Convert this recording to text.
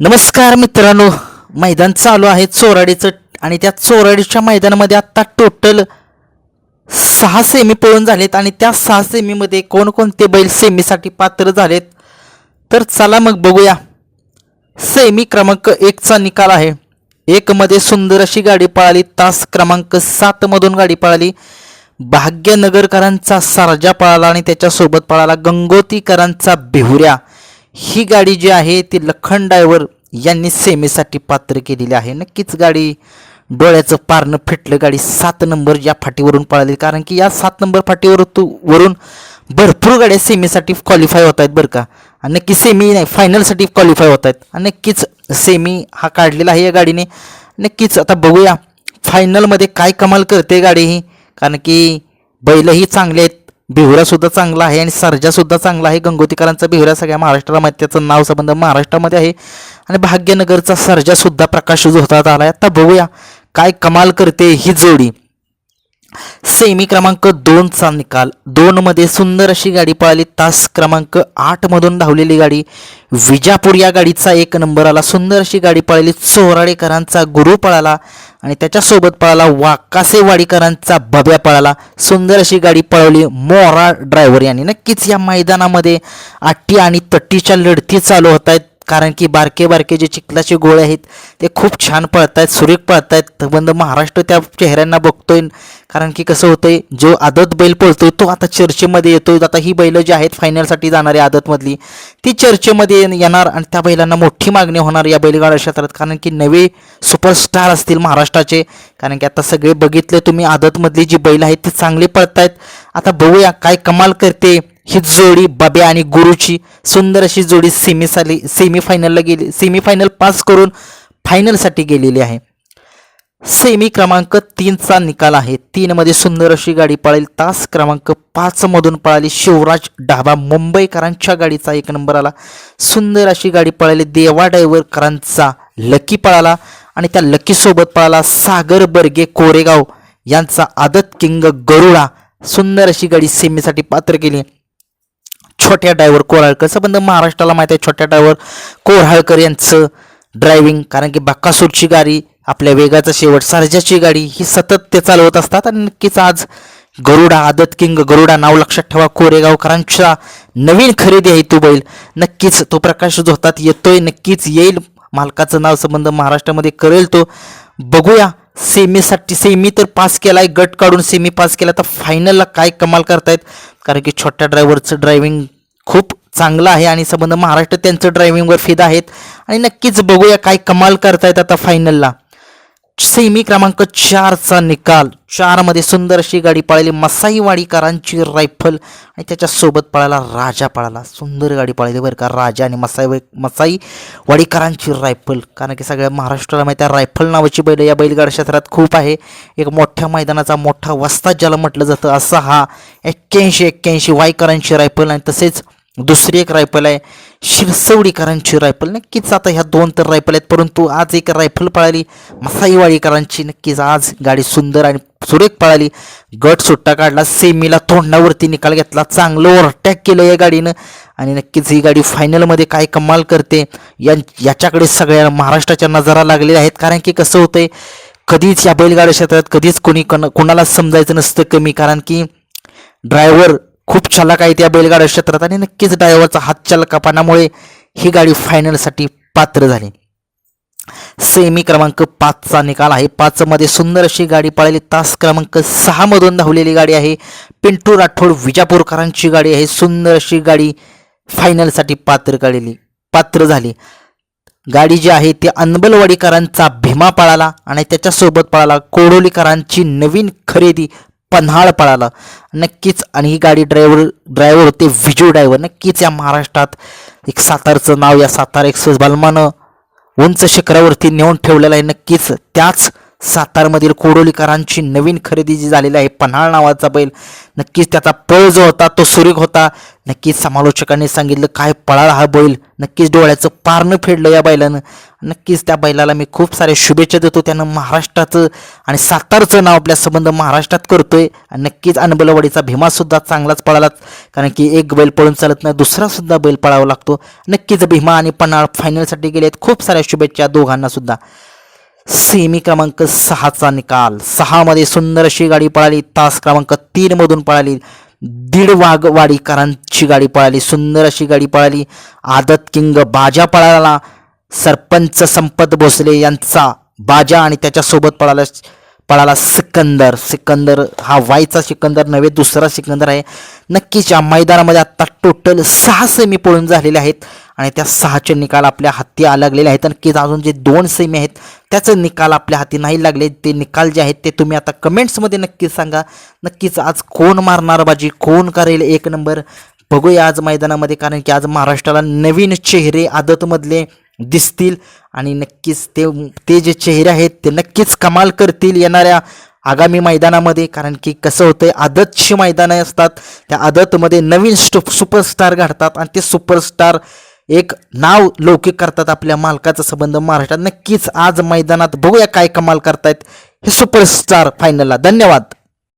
नमस्कार मित्रांनो मैदान चालू आहे चोराडीचं आणि त्या चोराडीच्या मैदानामध्ये आत्ता टोटल सहा सेमी पळून झालेत आणि त्या सहा सेमीमध्ये कोणकोणते बैल सेमीसाठी पात्र झालेत? तर चला मग बघूया. सेमी क्रमांक एकचा निकाल आहे. एकमध्ये सुंदर अशी गाडी पळाली तास क्रमांक सातमधून गाडी पळाली. भाग्यनगरकरांचा सारजा पळाला आणि त्याच्यासोबत पळाला गंगोतीकरांचा बिहुऱ्या. ही गाडी जी आहे ती लखन डायव्हर यांनी सेमीसाठी पात्र केलेली आहे. नक्कीच गाडी डोळ्याचं पारणं फिटलं. गाडी सात नंबर या फाटीवरून पळाली. कारण की या सात नंबर फाटीवर तू वरून भरपूर गाड्या सेमीसाठी क्वालिफाय होत आहेत बरं का. आणि नक्की सेमी नाही फायनलसाठी क्वालिफाय होत आहेत. आणि नक्कीच सेमी हा काढलेला आहे या गाडीने. नक्कीच आता बघूया फायनलमध्ये काय कमाल करते गाडी ही. कारण की बैलही चांगले आहेत. बिहुरासुद्धा चांगला आहे आणि सर्जासुद्धा चांगला आहे. गंगोतीकरांचा बिहुरा सगळ्या महाराष्ट्राला माहिती त्याचं नाव संबंध महाराष्ट्रामध्ये आहे. आणि भाग्यनगरचा सर्जासुद्धा प्रकाश होतात आला आहे आता बघूया. काय कमाल करते ही जोडी. सेमी क्रमांक दोनचा निकाल. दोनमध्ये सुंदर अशी गाडी पळाली. तास क्रमांक आठमधून धावलेली गाडी. विजापूर या गाडीचा एक नंबर आला. सुंदर अशी गाडी पळाली. चोराडेकरांचा गुरु पळाला आणि त्याच्यासोबत पळाला वाकासेवाडीकरांचा भव्या पळाला. सुंदर अशी गाडी पळवली मोरा ड्रायव्हर यांनी. नक्कीच या मैदानामध्ये आट्टी आणि तट्टीच्या लढती चालू होत आहेत. कारण की बारके बारके जे चिखलाचे गोळे आहेत ते खूप छान पळत आहेत सुरेख पळत आहेत बंद महाराष्ट्र त्या चेहऱ्यांना बघतोय. कारण की कसं होतंय जो आदत बैल पळतोय तो आता चर्चेमध्ये येतोय. आता ही बैलं जी आहेत फायनलसाठी जाणारी आदतमधली ती चर्चेमध्ये येणार आणि त्या बैलांना मोठी मागणी होणार या बैलगाडा क्षेत्रात. कारण की नवे सुपरस्टार असतील महाराष्ट्राचे. कारण की आता सगळे बघितले तुम्ही आदतमधली जी बैल आहेत ती चांगली आहेत आता बघूया काय कमाल करते. ही जोडी बब्या आणि गुरुची सुंदर अशी जोडी सेमीसाली सेमीफायनलला गेली. सेमीफायनल पास करून फायनलसाठी गेलेली आहे. सेमी क्रमांक तीनचा निकाल आहे. तीनमध्ये सुंदर अशी गाडी पळेल. तास क्रमांक पाचमधून पळाली शिवराज ढाबा. मुंबईकरांच्या गाडीचा एक नंबर आला. सुंदर अशी गाडी पळाली. देवा डायवरकरांचा लकी पळाला आणि त्या लकीसोबत पळाला सागर बर्गे कोरेगाव. यांचा आदत किंग गरुडा. सुंदर अशी गाडी सेमीसाठी पात्र केली. छोट्या ड्रायव्हर कोराळकर. संबंध महाराष्ट्राला माहिती आहे छोट्या ड्रायव्हर कोराळकर यांचं ड्रायव्हिंग कारण की बक्कासूरची गाडी आपल्या वेगाचा शेवट सर्जाची गाडी ही सतत ते चालवत असतात. आणि नक्कीच आज गरुडा आदत किंग गरुडा नाव लक्षात ठेवा. कोरेगावकरांच्या नवीन खरेदी आहे तो बैल. नक्कीच तो प्रकाश जो होतात येतोय नक्कीच येईल. मालकाचं नाव संबंध महाराष्ट्रामध्ये करेल तो. बघूया सेमीसाठी सेमी तर पास केला आहे गट काढून सेमी पास केला तर फायनलला काय कमाल करतायत? कारण की छोट्या ड्रायव्हरचं ड्रायव्हिंग खूप चांगलं आहे आणि संबंध महाराष्ट्र त्यांचं ड्रायव्हिंगवर फिदा आहेत. आणि नक्कीच बघूया काय कमाल करतायत आता फायनलला सेमी क्रमांक चारचा निकाल. चारमध्ये सुंदर अशी गाडी पळाली मसाईवाडीकरांची रायफल आणि त्याच्यासोबत पळाला राजा पळाला. सुंदर गाडी पळाली बरं का राजा आणि मसाई मसाई वाडीकरांची रायफल कारण की सगळ्या महाराष्ट्राला माहिती आहे रायफल नावाची बैल या बैलगाड क्षेत्रात खूप आहे. एक मोठ्या मैदानाचा मोठा वस्ता ज्याला म्हटलं जातं असा हा एक्क्याऐंशी एक्क्याऐंशी वाईकरांची रायफल आणि तसेच दुसरी एक रायफल आहे. शिरसवडीकरांची रायफल नक्कीच आता ह्या दोन तर रायफल आहेत परंतु आज एक रायफल पळाली. मसाईवाडीकरांची नक्कीच आज गाडी सुंदर आणि सुरेख पळाली. गट सुट्टा काढला सेमीला तोंडावरती निकाल घेतला. चांगलं ओव्हरटॅक केलं या गाडीनं. आणि नक्कीच ही गाडी फायनलमध्ये काय कमाल करते. या याच्याकडे सगळ्या महाराष्ट्राच्या नजरा लागलेल्या आहेत. कारण की कसं होतंय कधीच या बैलगाड्या क्षेत्रात कधीच कोणी कोणाला समजायचं नसतं कमी. कारण की ड्रायव्हर खूप छलाक आहेत या बैलगाड्या क्षेत्रात आणि नक्कीच ड्रायव्हरचा हात छलकापणामुळे ही गाडी फायनलसाठी पात्र झाली. सेमी क्रमांक पाचचा निकाल आहे. पाचमध्ये सुंदर अशी गाडी पळाली. तास क्रमांक सहामधून धावलेली गाडी आहे. पिंटू राठोड विजापूरकरांची गाडी आहे. सुंदर अशी गाडी फायनलसाठी पात्र काढलेली पात्र झाली. गाडी जी आहे ती अनबलवाडीकरांचा भीमा पळाला आणि त्याच्यासोबत पळाला कोडोलीकरांची नवीन खरेदी पन्हाळ पळाला. नक्कीच आणि ही गाडी ड्रायव्हर ड्रायव्हर होते विजू ड्रायव्हर नक्कीच या महाराष्ट्रात एक सातारचं नाव या सातारा एक्सप्रेस बलमानं उंच शिखरावरती नेऊन ठेवलेलं आहे. नक्कीच त्याच सातारमधील कोडोलीकरांची नवीन खरेदी जी झालेली आहे पन्हाळ नावाचा बैल नक्कीच त्याचा पळ जो होता तो सुरेख होता. नक्कीच समालोचकांनी सांगितलं काय पळाला हा बैल? नक्कीच डोळ्याचं पारणं फेडलं या बैलानं. नक्कीच त्या बैलाला मी खूप साऱ्या शुभेच्छा देतो. त्यानं महाराष्ट्राचं आणि सातारचं नाव आपल्या संबंध महाराष्ट्रात करतोय. आणि नक्कीच अनबलवाडीचा भीमासुद्धा चांगलाच पळाला कारण की एक बैल पळून चालत नाही दुसरासुद्धा बैल पळावा लागतो. नक्कीच भीमा आणि पन्हाळ फायनलसाठी गेले आहेत खूप साऱ्या शुभेच्छा दोघांना सुद्धा. सेमी क्रमांक सहाचा निकाल. सहामध्ये सुंदर अशी गाडी पळाली. तास क्रमांक तीनमधून पळाली. दीड वाघवाडीकरांची गाडी पळाली सुंदर अशी गाडी पळाली. आदत किंग बाजा पळाला. सरपंच संपत भोसले यांचा बाजा आणि त्याच्यासोबत पळाला पळाला सिकंदर. सिकंदर हा वायचा सिकंदर नव्हे दुसरा सिकंदर आहे. नक्कीच या मैदानामध्ये आत्ता टोटल सहा सेमी पळून झालेले आहेत. आणि त्या सहाचे निकाल आपल्या हाती लागलेले आहेत. नक्कीच अजून जे दोन सेमी आहेत त्याचे निकाल आपल्या हाती नाही लागले. ते निकाल जे आहेत ते तुम्ही आता कमेंट्समध्ये नक्कीच सांगा. नक्कीच आज कोण मारणार बाजी? कोण करेल एक नंबर बघूया आज मैदानामध्ये कारण की आज महाराष्ट्राला नवीन चेहरे आदतमधले दिसतील. आणि नक्कीच ते ते जे चेहरे आहेत ते नक्कीच कमाल करतील येणाऱ्या आगामी मैदानामध्ये. कारण की कसं होतंय आदतची मैदानं असतात. त्या आदतमध्ये नवीन स्टु सुपरस्टार घडतात. आणि ते सुपरस्टार एक नाव लौकिक करतात आपल्या मालकाचा संबंध. महाराष्ट्रात नक्कीच आज मैदानात बघूया काय कमाल करतायत हे सुपरस्टार फायनलला धन्यवाद.